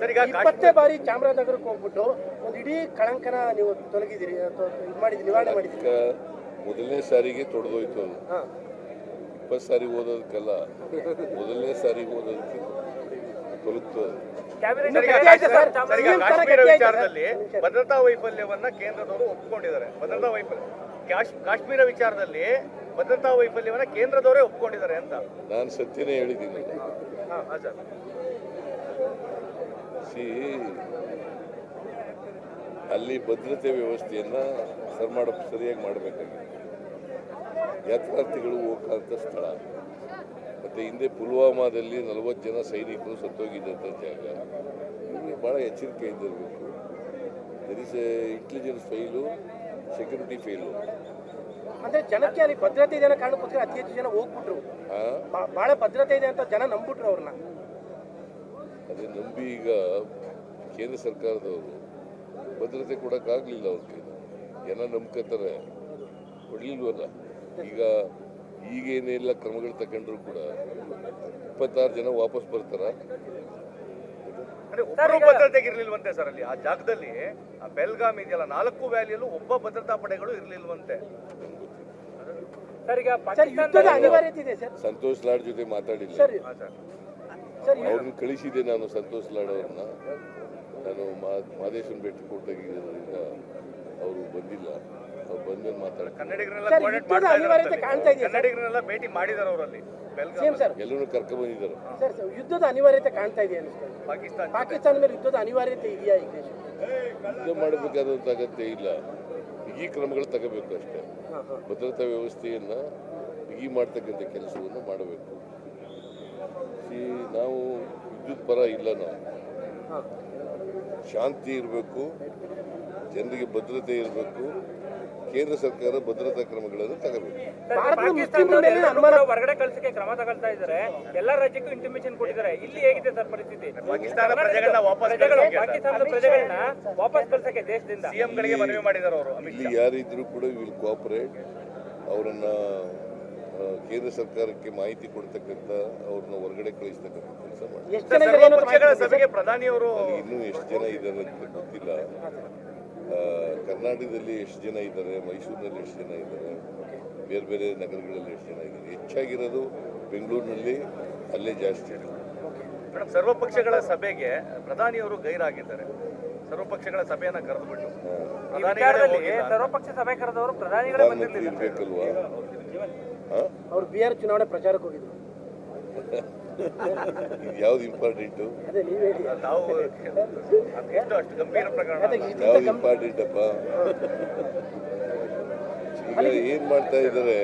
Sir, ಈಗ ಇಪ್ಪತ್ತೇ ಬಾರಿ ಚಾಮರಾಜನಗರಕ್ಕೆ ಹೋಗ್ಬಿಟ್ಟು ಒಂದು ಇಡೀ ಕಳಂಕನ ನೀವು ತೊಲಗಿದಿರಿ ಅಥವಾ ಇದು ಮಾಡಿದ್ರಿ ನಿವಾರಣೆ ಮಾಡಿದ್ರಿ ಮೊದಲನೇ ಸಾರಿಗೆ ತೊಡೆದೋಯ್ತು ಅದು. ಹಾ. ಇಪ್ಪತ್ತು ಸಾರಿ ಓದೋದಕ್ಕಲ್ಲ ಮೊದಲನೇ ಸಾರಿ ಓದೋದಕ್ಕೆ ತೊಲಗ್ತು ಅದು. ಸರ್, ಇನ್ನು ಈಗ ಗಟ್ಟಿ ಆಯ್ತಾ ಸರ್? ಸರ್, ಈಗ CM ತರ ಕಾಶ್ಮೀರ ವಿಚಾರದಲ್ಲಿ? ಭದ್ರತಾ ವೈಫಲ್ಯವನ್ನ ಕೇಂದ್ರದವರು ಒಪ್ಪಿಕೊಂಡಿದ್ದಾರೆ ಭದ್ರತಾ ವೈಫಲ್ಯ ಕಾಶ್ ಕಾಶ್ಮೀರ ವಿಚಾರದಲ್ಲಿ ಭದ್ರತಾ ವೈಫಲ್ಯವನ್ನ ಕೇಂದ್ರದವರೇ ಒಪ್ಕೊಂಡಿದ್ದಾರೆ ಅಂತ. ನಾನು ಸತ್ಯನೇ ಹೇಳಿದ್ದೀನಿ. ಸಿ ಅಲ್ಲಿ ಭದ್ರತೆ ವ್ಯವಸ್ಥೆಯನ್ನ ಸರ್ ಮಾಡ ಸರಿಯಾಗಿ ಮಾಡಬೇಕಾಗಿತ್ತು. ಯಾತ್ರಾರ್ಥಿಗಳು ಹೋಗಂತ ಸ್ಥಳ. ಮತ್ತೆ ಹಿಂದೆ ಪುಲ್ವಾಮಾದಲ್ಲಿ ನಲವತ್ತು ಜನ ಸೈನಿಕರು ಸತ್ತೋಗಿದ್ದಂಥ ಜಾಗ. ಇವ್ರಿಗೆ ಭಾಳ ಎಚ್ಚರಿಕೆ ಇದ್ದಿರಬೇಕು. There is a intelligence file security file ಅಂದ್ರೆ ಜನಕ್ಕೆ ಅಲ್ಲಿ ಭದ್ರತೆ ಇದೆ ಅನ್ನೋ ಕಾರಣಕ್ಕೋಸ್ಕರ ಅತಿ ಹೆಚ್ಚು ಜನ ಹೋಗ್ಬಿಟ್ರು. ಬಹಳ ಭದ್ರತೆ ಇದೆ ಅಂತ ಜನ ನಂಬಿಟ್ರು ಅವ್ರನ್ನ. ಅದೇ ನಂಬಿ ಈಗ ಕೇಂದ್ರ ಸರ್ಕಾರದವರು ಭದ್ರತೆ ಕೊಡೋಕ್ಕಾಗಲಿಲ್ಲ ಅವ್ರ ಕೈಲಿ ಜನ ನಂಬ್ಕೋತಾರೆ ಕೊಡಲಿಲ್ವಲ್ಲ? ಈಗ ಈಗೇನೆಲ್ಲ ಕ್ರಮಗಳು ತಗೊಂಡ್ರು ಕೂಡ ಇಪ್ಪತ್ತಾರು ಜನ ವಾಪಸ್ ಬರ್ತಾರ. ಭದ್ರತೆಗೆ ಇರ್ಲಿಲ್ವಂತೆ ಸರ್ ಅಲ್ಲಿ. ಆ ಜಾಗದಲ್ಲಿ ಆ ಬೆಲ್ಗಾಮ್ ಇದೆಯಲ್ಲ ನಾಲ್ಕು ವ್ಯಾಲಿಯಲ್ಲೂ ಒಬ್ಬ ಭದ್ರತಾ ಪಡೆಗಳು ಇರ್ಲಿಲ್ವಂತೆ. ಸರ್ ಈಗ ಸರ್ ಯುದ್ಧದ ಅನಿವಾರ್ಯತೆ ಇದೆ ಸರ್. ಸಂತೋಷ್ ಲಾಡ್ ಜೊತೆ ಮಾತಾಡಿಲ್ಲ. ಸರ್ ಹಾ, ಸರ್ ಸರ್. ಅವ್ರನ್ನ ಕಳಿಸಿದೆ ನಾನು ಸಂತೋಷ್ ಲಾಡ್ ಅವ್ರನ್ನ. ನಾನು ಮಾ- ಭೇಟಿ ಬೆಟ್ಟ ಕೊಟ್ಟಾಗಿದ್ದರಿಂದ ಅವರು ಬಂದಿಲ್ಲ. ಅವ್ರು ಬಂದ್ಮೇಲೆ ಮಾತಾಡ ಕನ್ನಡಿಗರನ್ನೆಲ್ಲ ಸರ್, ಕೋಆರ್ಡಿನೇಟ್ ಯುದ್ಧದ ಅನಿವಾರ್ಯತೆ ಕಾಣ್ತಾ ಇದೆಯಾ ಸರ್? ಭೇಟಿ ಮಾಡಿದಾರೆ ಅವರಲ್ಲಿ. ಎಲ್ಲರೂ ಕರ್ಕೊಂಡ್ಬಂದಿದ್ದಾರೆ ಸರ್ ಸರ್, ಯುದ್ಧದ ಅನಿವಾರ್ಯತೆ ಕಾಣ್ತಾ ಇದೆ? ಪಾಕಿಸ್ತಾನ ಪಾಕಿಸ್ತಾನ ಮೇಲೆ ಯುದ್ಧದ ಅನಿವಾರ್ಯತೆ ಇದೆಯಾ ಈಗ ಯುದ್ಧ ಮಾಡಬೇಕಾದಂತ ಅಗತ್ಯ ಇಲ್ಲ. ಬಿಗಿ ಕ್ರಮಗಳು ತಗೋಬೇಕು ಅಷ್ಟೇ. ಭದ್ರತಾ ವ್ಯವಸ್ಥೆಯನ್ನ ಬಿಗಿ ಮಾಡ್ತಕ್ಕಂಥ ಕೆಲಸವನ್ನು ಮಾಡಬೇಕು. ಈ ನಾವು ವಿದ್ಯುತ್ ಪರ ಇಲ್ಲ ನಾವು. ಶಾಂತಿ ಇರಬೇಕು ಜನರಿಗೆ ಭದ್ರತೆ ಇರಬೇಕು ಕೇಂದ್ರ ಸರ್ಕಾರ ಭದ್ರತಾ ಕ್ರಮಗಳನ್ನು ತಗೋಬೇಕು. ಹೊರಗಡೆ ಕಳ್ಸಕ್ಕೆ ಕ್ರಮ ತಗೊಳ್ತಾ ಇದ್ದಾರೆ. ಎಲ್ಲಾ ರಾಜ್ಯಕ್ಕೂ ಇಂಟಿಮೇಷನ್ ಕೊಟ್ಟಿದ್ದಾರೆ. ಇಲ್ಲಿ ಹೇಗಿದೆ ಸರ್ ಪರಿಸ್ಥಿತಿ? ಪಾಕಿಸ್ತಾನದ ಪ್ರಜೆಗಳನ್ನ ವಾಪಸ್ ಕಳ್ಸಕ್ಕೆ ದೇಶದಿಂದ. ಸಿಎಂ ಗಳಿಗೆ ಮನವಿ ಮಾಡಿದ್ದಾರೆ ಅವರು ಇಲ್ಲಿ ಯಾರಿದ್ರು ಕೂಡ ವಿಲ್ ಕೋಆಪರೇಟ್ ಅವರನ್ನ ಕೇಂದ್ರ ಸರ್ಕಾರಕ್ಕೆ ಮಾಹಿತಿ ಕೊಡ್ತಕ್ಕಂಥ ಅವ್ರನ್ನ ಹೊರಗಡೆ ಕಳಿಸ್ತಕ್ಕಂಥ ಕೆಲಸ ಮಾಡಿ ಎಷ್ಟು ಜನ ಸರ್ವ ಪಕ್ಷಗಳ ಸಭೆಗೆ ಪ್ರಧಾನಿಯವರು ಇನ್ನೂ ಎಷ್ಟು ಜನ ಇದ್ದಾರೆ ಅಂತ ಗೊತ್ತಿಲ್ಲ. ಕರ್ನಾಟಕದಲ್ಲಿ ಎಷ್ಟು ಜನ ಇದ್ದಾರೆ ಮೈಸೂರಿನಲ್ಲಿ ಎಷ್ಟು ಜನ ಇದ್ದಾರೆ ಬೇರೆ ಬೇರೆ ನಗರಗಳಲ್ಲಿ ಎಷ್ಟು ಜನ ಇದ್ದಾರೆ. ಹೆಚ್ಚಾಗಿರೋದು ಬೆಂಗಳೂರಿನಲ್ಲಿ ಅಲ್ಲೇ ಜಾಸ್ತಿ ಮೇಡಮ್ ಸರ್ವಪಕ್ಷಗಳ ಸಭೆಗೆ ಪ್ರಧಾನಿಯವರು ಗೈರಾಗಿದ್ದಾರೆ. ಸರ್ವಪಕ್ಷಗಳ ಸಭೆಯನ್ನ ಕರೆದುಬಿಟ್ಟು. ಸರ್ವಪಕ್ಷ ಸಭೆ ಕರೆದವರು ಪ್ರಧಾನಿಗಳೇ ಬಂದಿರಲಿಲ್ಲ. ಅವ್ರು ಬಿಹಾರ್ ಚುನಾವಣೆ ಪ್ರಚಾರಕ್ಕೆ ಹೋಗಿದ್ರು. ಇದು ಯಾವ್ದು ಇಂಪಾರ್ಟೆಂಟು? ಅದೇ ನೀವು ಹೇಳಿ. ತಾವು ಗಂಭೀರ ಪ್ರಕರಣ. ಅದೇ ಅಲ್ಲ. ಯಾವ್ದು ಇಂಪಾರ್ಟೆಂಟ್ ಅಪ್ಪ ಈಗ ಏನ್ ಮಾಡ್ತಾ ಇದ್ದಾರೆ?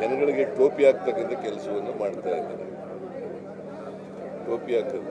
ಜನಗಳಿಗೆ ಟೋಪಿ ಹಾಕ್ತಕ್ಕಂಥ ಕೆಲಸವನ್ನು ಮಾಡ್ತಾ ಇದ್ದಾರೆ. ಟೋಪಿ ಹಾಕೋದು.